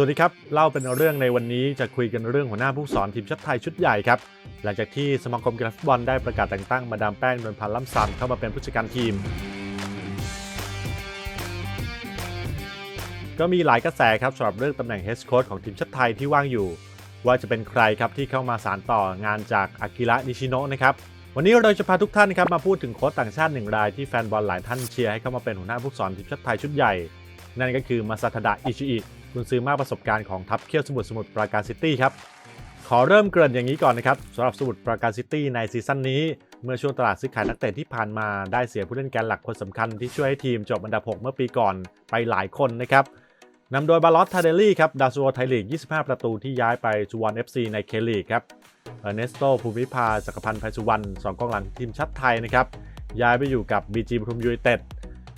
วัสดีครับเล่าเป็นเรื่องในวันนี้จะคุยกันเรื่องหัวหน้าผู้สอนทีมชาติไทยชุดใหญ่ครับ หลังจากที่สมาคมกีฬาฟุตบอลได้ประกาศแต่งตั้งมาดามแป้งนวลพันธ์ล่ำซันเข้ามาเป็นผู้จัดการทีม ก็มีหลายกระแสครับสำหรับเรื่องตำแหน่งเฮดโค้ชของทีมชาติไทยที่ว่างอยู่ ว่าจะเป็นใครครับที่เข้ามาสานต่องานจากอากิระนิชิโนะนะครับวันนี้เราจะพาทุกท่านครับมาพูดถึงโค้ชต่างชาติหนึ่งรายที่แฟนบอลหลายท่านเชียร์ให้เข้ามาเป็นหัวหน้าผู้สอนทีมชาติไทยชุดใหญ่ นั่นก็คือมาซาทดะอิชิอิ คุณซื้อมากประสบการณ์ของทัพเคียวสมุทรสมุทรปราการซิตี้ครับ ขอเริ่มเกริ่นอย่างนี้ก่อนนะครับสำหรับสมุทรปราการซิตี้ในซีซั่นนี้ เมื่อช่วงตลาดซื้อขายนักเตะที่ผ่านมาได้เสียผู้เล่นแกนหลักคนสำคัญที่ช่วยให้ทีมจบอันดับ 6 เมื่อปีก่อนไปหลายคนนะครับนำโดยบาลอสทาเดลลี่ครับดาวซัวไทยลีก 25 ประตูที่ย้ายไปจูวอน FC ในเคลีกครับเอเนสโตภูมิภาจักรพันธ์ไพสุวรรณสองกองหลังทีมชาติไทยนะครับย้ายไปอยู่กับบีจีปทุมยูไนเต็ด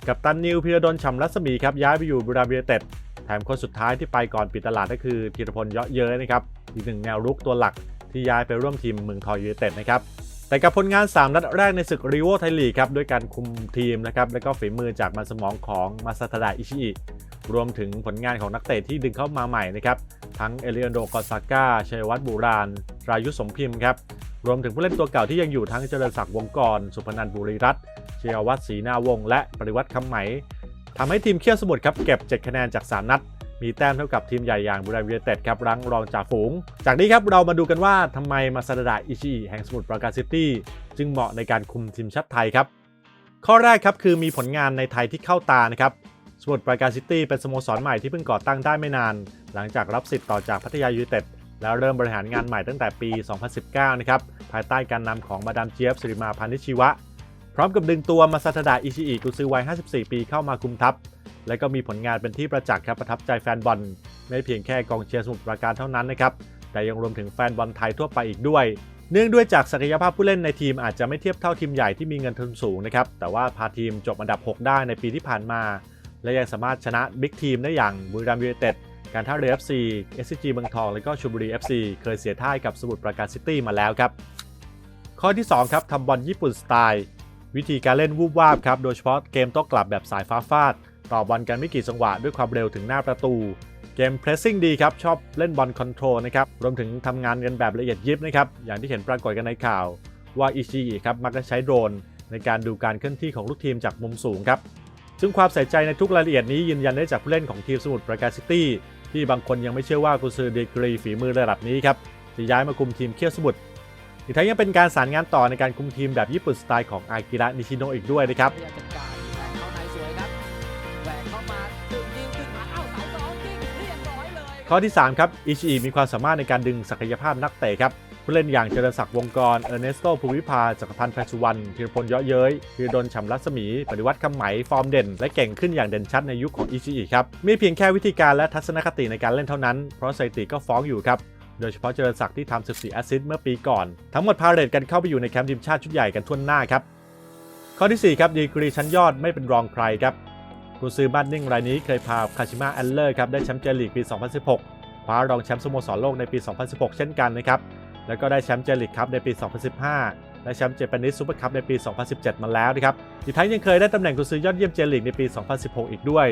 กับตันนิวพิรดลฉ่ำรัศมีครับย้ายไปอยู่บุรีรัมย์ยูไนเต็ด แถมคนสุดท้ายที่ไปก่อนปิดตลาดก็คือธีรพลเยาะเย้ยนะครับอีกหนึ่งแนวรุกตัวหลักที่ย้ายไปร่วมทีมเมืองทองยูไนเต็ดนะครับแต่กับผลงาน 3 นัดแรกในศึกรีโวไทยลีกครับด้วยการคุมทีมนะครับและก็ฝีมือจากมันสมองของมาซาตาดะอิชิอิรวมถึงผลงานของนักเตะที่ดึงเข้ามาใหม่นะครับทั้งเอเลียนโดกอซาก้าชัยวัฒน์บูรานรายุสมพิมพ์ครับรวมถึงผู้เล่นตัวเก่าที่ยังอยู่ทั้งเจริญศักดิ์วงกร สุพนันบุรีรัตน์เชียวัฒน์ศรีนาวงและปริวัติคำไหม ทำให้ทีมเขี้ยวสมุทรครับเก็บ 7 คะแนนจาก 3 นัด มีแต้มเท่ากับทีมใหญ่อย่างบุรีรัมย์ยูไนเต็ดครับรั้งรองจ่าฝูง จากนี้ครับเรามาดูกันว่าทำไมมาซาดาดะอิชิแห่งสมุทรปราการซิตี้จึงเหมาะในการคุมทีมชาติไทยครับ ข้อแรกครับคือมีผลงานในไทยที่เข้าตานะครับสมุทรปราการซิตี้เป็นสโมสรใหม่ที่เพิ่งก่อตั้งได้ไม่นาน หลังจากรับสิทธิ์ต่อจากพัทยายูไนเต็ดแล้วเริ่มบริหารงานใหม่ตั้งแต่ปี 2019 นะครับ ภายใต้การนำของมาดามเจี๊ยบสิริมาพานิชชีวะ พร้อมกับดึงตัวมาซาทดะอิชิอิกุซือวัย 54 ปีเข้ามาคุมทัพ และก็มีผลงานเป็นที่ประจักษ์ครับประทับใจแฟนบอล ไม่เพียงแค่กองเชียร์สมุทรปราการเท่านั้นนะครับ แต่ยังรวมถึงแฟนบอลไทยทั่วไปอีกด้วย เนื่องด้วยจากศักยภาพผู้เล่นในทีมอาจจะไม่เทียบเท่าทีมใหญ่ที่มีเงินทุนสูงนะครับ แต่ว่าพาทีมจบอันดับ 6 ได้ในปีที่ผ่านมา และยังสามารถชนะบิ๊กทีมได้อย่างบุรีรัมย์ยูไนเต็ด การท่าเรือ FC SCG เมืองทอง และก็ชลบุรี FC เคยเสียท่ายกับสมุทรปราการซิตี้มาแล้วครับ ข้อที่2ครับทำบอลญี่ปุ่นสไตล์ วิธีการเล่นวูบวาบครับ โดยเฉพาะเกมโต้กลับแบบสายฟ้าฟาด ต่อบอลกันไม่กี่จังหวะด้วยความเร็วถึงหน้าประตู เกมเพรสซิ่งดีครับ ชอบเล่นบอลคอนโทรลนะครับ รวมถึงทำงานกันแบบละเอียดยิบนะครับ อย่างที่เห็นปรากฏกันในข่าว ว่าอิชิอิครับมักจะใช้โดรน ในการดูการเคลื่อนที่ของลูกทีมจากมุมสูงครับ ซึ่งความใส่ใจในทุกรายละเอียดนี้ยืนยันได้จากผู้เล่นของทีมสมุทรปราการซิตี้ที่บางคนยังไม่เชื่อว่ากุซือดีกรีฝีมือระดับนี้ครับจะย้ายมาคุมทีมเคียวสมุทร อีกทั้งยังเป็นการสารงานต่อในการคุมทีมแบบญี่ปุ่นสไตล์ของอากิระนิชิโนะอีกด้วยนะครับพยายามจัดการแหวกเข้าในสวยครับแหวกเข้ามาตึงยิงขึ้นมาเอ้าสายสองยิงเรียบร้อยเลยข้อที่ 3 ครับอิชิอิมีความสามารถในการดึงศักยภาพนักเตะครับผู้เล่นอย่างเจริญศักดิ์วงกร เออร์เนสโตภูมิภาจักรพันธ์แพรสุวรรณธีรพลเยาะเย้ยธีรดลฉ่ำรัศมี ปฏิวัติคำไหม ฟอร์มเด่น และเก่งขึ้นอย่างเด่นชัดในยุคของอิชิอิครับไม่เพียงแค่วิธีการและทัศนคติในการเล่นเท่านั้น เพราะสถิติก็ฟ้องอยู่ครับโดยเฉพาะเจริญศักดิ์ที่ทำ14แอสซิสต์เมื่อปีก่อน ทั้งหมดพาเรตกันเข้าไปอยู่ในแคมป์ทีมชาติชุดใหญ่กันทั่วหน้าครับ ข้อทีสี่4ครับดีกรีชั้นยอดไม่เป็นรองใครครับกุนซือบ้านนิ่งรายนี้เคยพาคาชิมะแอนเลอร์ครับได้แชมป์เจลีกปี 2016คว้ารองแชมป์สโมสรโลกในปี 2016 เช่นกันนะครับแล้วก็ได้แชมป์เจลีกครับในปี 2015 และแชมป์เจแปนิสซูเปอร์คัพในปี 2017 มาแล้วนะครับ อีกทั้งยังเคยได้ตำแหน่งกุนซือยอดเยี่ยมเจลีกในปี 2016 อีกด้วย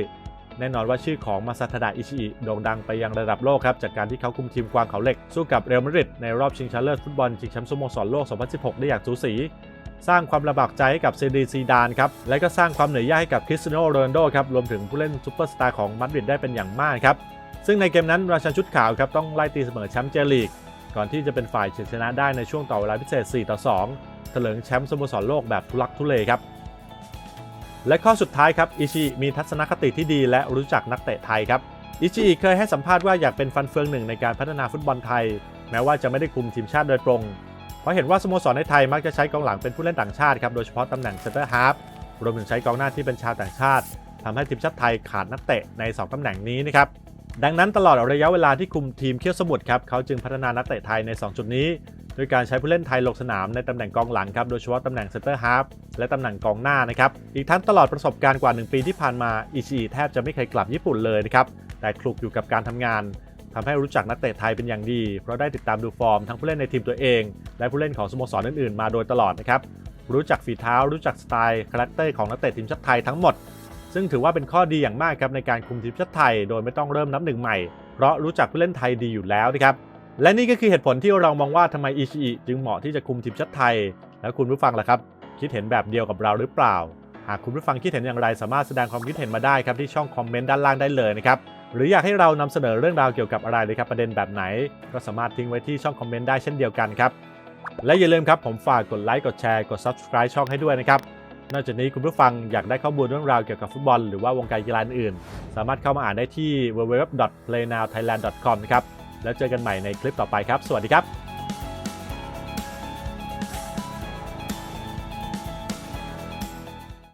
แน่นอนว่าชื่อของมาซาทาดะอิชิอิโด่งดังไปยังระดับโลกครับ จากการที่เขาคุมทีมกวางเขาเหล็ก สู้กับเรอัลมาดริดในรอบชิงชนะเลิศฟุตบอลชิงแชมป์สโมสรโลก 2016 ได้อย่างสูสี สร้างความลำบากใจให้กับเซดีซีดานครับ และก็สร้างความเหนื่อยยากให้กับคริสเตียโนโรนัลโดครับ รวมถึงผู้เล่นซูเปอร์สตาร์ของมาดริดได้เป็นอย่างมากครับ ซึ่งในเกมนั้นราชันชุดขาวครับต้องไล่ตีเสมอแชมป์เจลีก ก่อนที่จะเป็นฝ่ายชนะได้ในช่วงต่อเวลาพิเศษ 4 ต่อ 2 เถลิงแชมป์สโมสรโลกแบบทุลักทุเลครับ และข้อสุดท้ายครับอิชิมีทัศนคติที่ดีและรู้จักนักเตะไทยครับอิชิเคยให้สัมภาษณ์ว่าอยากเป็นฟันเฟืองหนึ่งในการพัฒนาฟุตบอลไทย แม้ว่าจะไม่ได้คุมทีมชาติโดยตรง เพราะเห็นว่าสโมสรในไทยมักจะใช้กองหลังเป็นผู้เล่นต่างชาติครับโดยเฉพาะตำแหน่งเซนเตอร์ฮาร์ฟรวมถึงใช้กองหน้าที่เป็นชาวต่างชาติทำให้ทีมชาติไทยขาดนักเตะใน 2ตำแหน่งนี้นะครับดังนั้นตลอดระยะเวลาที่คุมทีมเคียวสมุทรครับเขาจึงพัฒนานักเตะไทยใน 2 จุดนี้ โดยการใช้ผู้เล่นไทยลงสนามในตำแหน่งกองหลังครับ โดยเฉพาะตำแหน่งเซนเตอร์ฮาร์ฟและตำแหน่งกองหน้านะครับ อีกทั้งตลอดประสบการณ์กว่า 1 ปีที่ผ่านมาอิชิแทบจะไม่เคยกลับญี่ปุ่นเลยนะครับ แต่คลุกอยู่กับการทำงานทำให้รู้จักนักเตะไทยเป็นอย่างดี เพราะได้ติดตามดูฟอร์มทั้งผู้เล่นในทีมตัวเอง และผู้เล่นของสโมสรอื่นๆ มาโดยตลอดนะครับ รู้จักฝีเท้า รู้จักสไตล์ คาแรคเตอร์ของนักเตะทีมชาติไทยทั้งหมด ซึ่งถือว่าเป็นข้อดีอย่างมากครับในการคุมทีมชาติไทย โดยไม่ต้องเริ่มนับหนึ่งใหม่ เพราะรู้จักผู้เล่นไทยดีอยู่แล้วนะครับ และนี่ก็คือเหตุผลที่เรามองว่าทำไมอิชิอิจึงเหมาะที่จะคุมทีมชาติไทย แล้วคุณผู้ฟังล่ะครับ คิดเห็นแบบเดียวกับเราหรือเปล่า หากคุณผู้ฟังคิดเห็นอย่างไรสามารถแสดงความคิดเห็นมาได้ครับที่ช่องคอมเมนต์ด้านล่างได้เลยนะครับหรืออยากให้เรานำเสนอเรื่องราวเกี่ยวกับอะไรเลยครับประเด็นแบบไหน ก็สามารถทิ้งไว้ที่ช่องคอมเมนต์ได้เช่นเดียวกันครับและอย่าลืมครับผมฝากกดไลค์กดแชร์กด subscribe ช่องให้ด้วยนะครับนอกจากนี้คุณผู้ฟังอยากได้ข้อมูลเรื่องราวเกี่ยวกับฟุตบอลหรือว่าวงการกีฬาอื่นๆสามารถเข้ามาอ่านได้ที่ www.playnowthailand.com นะครับ แล้วเจอกันใหม่ในคลิปต่อไปครับ สวัสดีครับ